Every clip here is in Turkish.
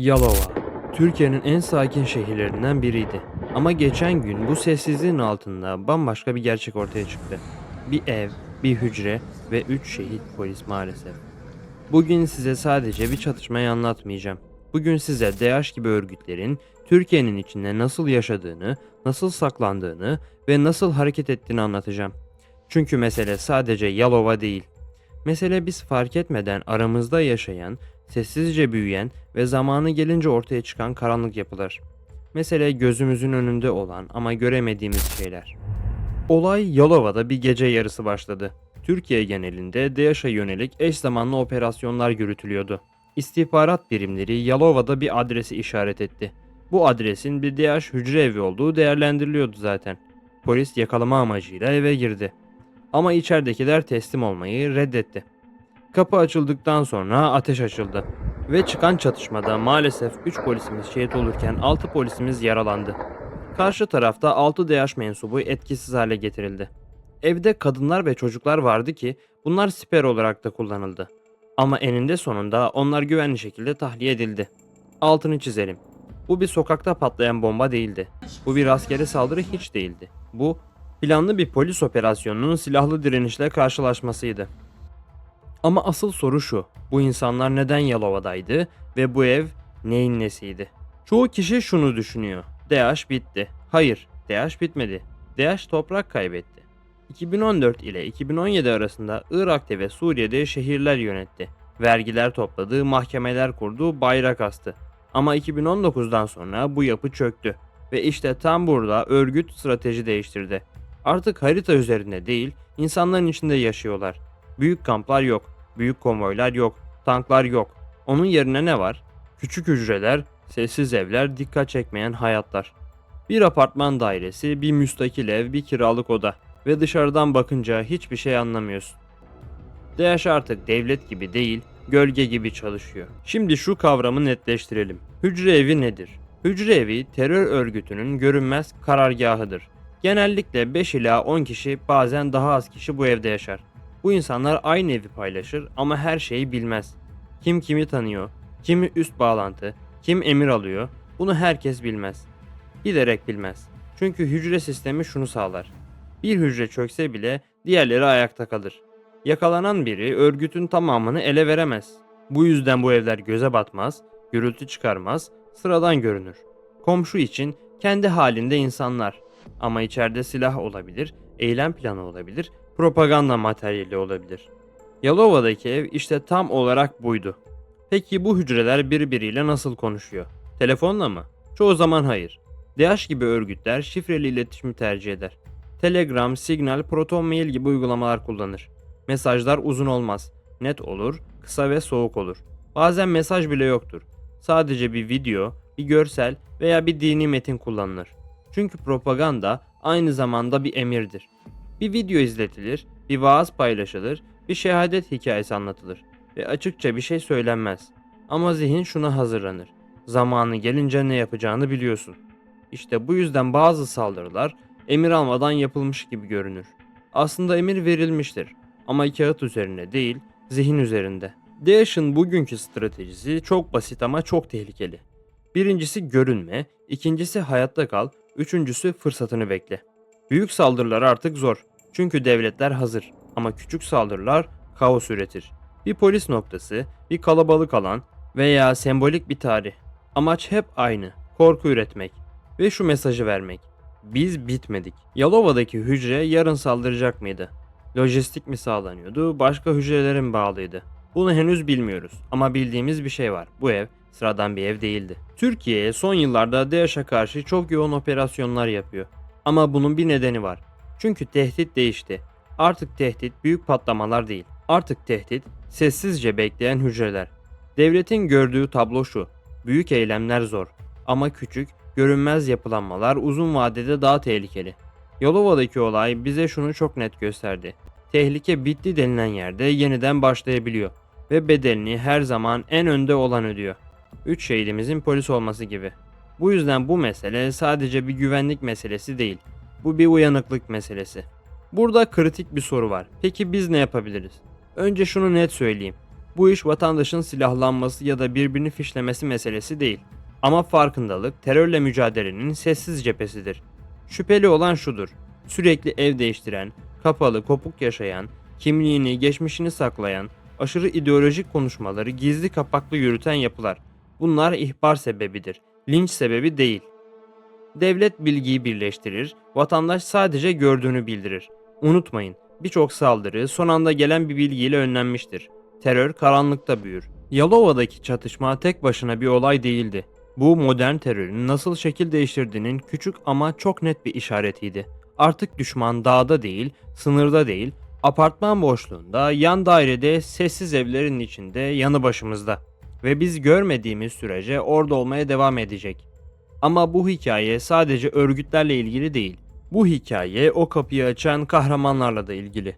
Yalova, Türkiye'nin en sakin şehirlerinden biriydi. Ama geçen gün bu sessizliğin altında bambaşka bir gerçek ortaya çıktı. Bir ev, bir hücre ve 3 şehit polis maalesef. Bugün size sadece bir çatışmayı anlatmayacağım. Bugün size DAEŞ gibi örgütlerin Türkiye'nin içinde nasıl yaşadığını, nasıl saklandığını ve nasıl hareket ettiğini anlatacağım. Çünkü mesele sadece Yalova değil. Mesele biz fark etmeden aramızda yaşayan, sessizce büyüyen ve zamanı gelince ortaya çıkan karanlık yapılar. Mesele gözümüzün önünde olan ama göremediğimiz şeyler. Olay Yalova'da bir gece yarısı başladı. Türkiye genelinde DAEŞ'e yönelik eş zamanlı operasyonlar yürütülüyordu. İstihbarat birimleri Yalova'da bir adresi işaret etti. Bu adresin bir DAEŞ hücre evi olduğu değerlendiriliyordu zaten. Polis yakalama amacıyla eve girdi. Ama içeridekiler teslim olmayı reddetti. Kapı açıldıktan sonra ateş açıldı. Ve çıkan çatışmada maalesef 3 polisimiz şehit olurken 6 polisimiz yaralandı. Karşı tarafta 6 DH mensubu etkisiz hale getirildi. Evde kadınlar ve çocuklar vardı ki bunlar siper olarak da kullanıldı. Ama eninde sonunda onlar güvenli şekilde tahliye edildi. Altını çizelim. Bu bir sokakta patlayan bomba değildi. Bu bir askeri saldırı hiç değildi. Bu planlı bir polis operasyonunun silahlı direnişle karşılaşmasıydı. Ama asıl soru şu. Bu insanlar neden Yalova'daydı ve bu ev neyin nesiydi? Çoğu kişi şunu düşünüyor. DH bitti. Hayır, DH bitmedi. DH toprak kaybetti. 2014 ile 2017 arasında Irak'ta ve Suriye'de şehirler yönetti. Vergiler topladı, mahkemeler kurdu, bayrak astı. Ama 2019'dan sonra bu yapı çöktü. Ve işte tam burada örgüt strateji değiştirdi. Artık harita üzerinde değil, insanların içinde yaşıyorlar. Büyük kamplar yok, büyük konvoylar yok, tanklar yok. Onun yerine ne var? Küçük hücreler, sessiz evler, dikkat çekmeyen hayatlar. Bir apartman dairesi, bir müstakil ev, bir kiralık oda ve dışarıdan bakınca hiçbir şey anlamıyorsun. DH artık devlet gibi değil, gölge gibi çalışıyor. Şimdi şu kavramı netleştirelim. Hücre evi nedir? Hücre evi terör örgütünün görünmez karargahıdır. Genellikle 5 ila 10 kişi bazen daha az kişi bu evde yaşar. Bu insanlar aynı evi paylaşır ama her şeyi bilmez. Kim kimi tanıyor, kimi üst bağlantı, kim emir alıyor bunu herkes bilmez. Giderek bilmez. Çünkü hücre sistemi şunu sağlar. Bir hücre çökse bile diğerleri ayakta kalır. Yakalanan biri örgütün tamamını ele veremez. Bu yüzden bu evler göze batmaz, gürültü çıkarmaz, sıradan görünür. Komşu için kendi halinde insanlar. Ama içeride silah olabilir, eylem planı olabilir, propaganda materyali olabilir. Yalova'daki ev işte tam olarak buydu. Peki bu hücreler birbiriyle nasıl konuşuyor? Telefonla mı? Çoğu zaman hayır. DH gibi örgütler şifreli iletişimi tercih eder. Telegram, Signal, ProtonMail gibi uygulamalar kullanır. Mesajlar uzun olmaz. Net olur, kısa ve soğuk olur. Bazen mesaj bile yoktur. Sadece bir video, bir görsel veya bir dini metin kullanılır. Çünkü propaganda aynı zamanda bir emirdir. Bir video izletilir, bir vaaz paylaşılır, bir şehadet hikayesi anlatılır ve açıkça bir şey söylenmez. Ama zihin şuna hazırlanır. Zamanı gelince ne yapacağını biliyorsun. İşte bu yüzden bazı saldırılar emir almadan yapılmış gibi görünür. Aslında emir verilmiştir ama kağıt üzerinde değil, zihin üzerinde. DAEŞ'ın bugünkü stratejisi çok basit ama çok tehlikeli. Birincisi görünme, ikincisi hayatta kal, üçüncüsü fırsatını bekle. Büyük saldırılar artık zor. Çünkü devletler hazır ama küçük saldırılar kaos üretir. Bir polis noktası, bir kalabalık alan veya sembolik bir tarih. Amaç hep aynı. Korku üretmek ve şu mesajı vermek. Biz bitmedik. Yalova'daki hücre yarın saldıracak mıydı? Lojistik mi sağlanıyordu, başka hücrelere mi bağlıydı? Bunu henüz bilmiyoruz ama bildiğimiz bir şey var. Bu ev sıradan bir ev değildi. Türkiye son yıllarda DAEŞ'e karşı çok yoğun operasyonlar yapıyor. Ama bunun bir nedeni var. Çünkü tehdit değişti. Artık tehdit büyük patlamalar değil. Artık tehdit sessizce bekleyen hücreler. Devletin gördüğü tablo şu. Büyük eylemler zor ama küçük, görünmez yapılanmalar uzun vadede daha tehlikeli. Yalova'daki olay bize şunu çok net gösterdi. Tehlike bitti denilen yerde yeniden başlayabiliyor ve bedelini her zaman en önde olan ödüyor. Üç şehidimizin polis olması gibi. Bu yüzden bu mesele sadece bir güvenlik meselesi değil. Bu bir uyanıklık meselesi. Burada kritik bir soru var. Peki biz ne yapabiliriz? Önce şunu net söyleyeyim. Bu iş vatandaşın silahlanması ya da birbirini fişlemesi meselesi değil. Ama farkındalık terörle mücadelenin sessiz cephesidir. Şüpheli olan şudur. Sürekli ev değiştiren, kapalı, kopuk yaşayan, kimliğini, geçmişini saklayan, aşırı ideolojik konuşmaları gizli kapaklı yürüten yapılar. Bunlar ihbar sebebidir. Linç sebebi değil. Devlet bilgiyi birleştirir, vatandaş sadece gördüğünü bildirir. Unutmayın, birçok saldırı son anda gelen bir bilgiyle önlenmiştir. Terör karanlıkta büyür. Yalova'daki çatışma tek başına bir olay değildi. Bu modern terörün nasıl şekil değiştirdiğinin küçük ama çok net bir işaretiydi. Artık düşman dağda değil, sınırda değil, apartman boşluğunda, yan dairede, sessiz evlerin içinde, yanı başımızda. Ve biz görmediğimiz sürece orada olmaya devam edecek. Ama bu hikaye sadece örgütlerle ilgili değil. Bu hikaye o kapıyı açan kahramanlarla da ilgili.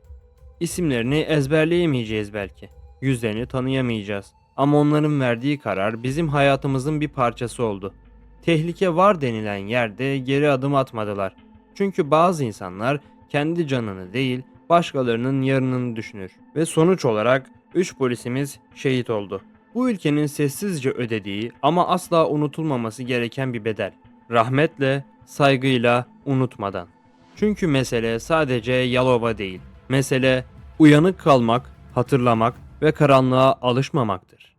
İsimlerini ezberleyemeyeceğiz belki. Yüzlerini tanıyamayacağız. Ama onların verdiği karar bizim hayatımızın bir parçası oldu. Tehlike var denilen yerde geri adım atmadılar. Çünkü bazı insanlar kendi canını değil, başkalarının yarınını düşünür. Ve sonuç olarak 3 polisimiz şehit oldu. Bu ülkenin sessizce ödediği ama asla unutulmaması gereken bir bedel. Rahmetle, saygıyla, unutmadan. Çünkü mesele sadece Yalova değil. Mesele uyanık kalmak, hatırlamak ve karanlığa alışmamaktır.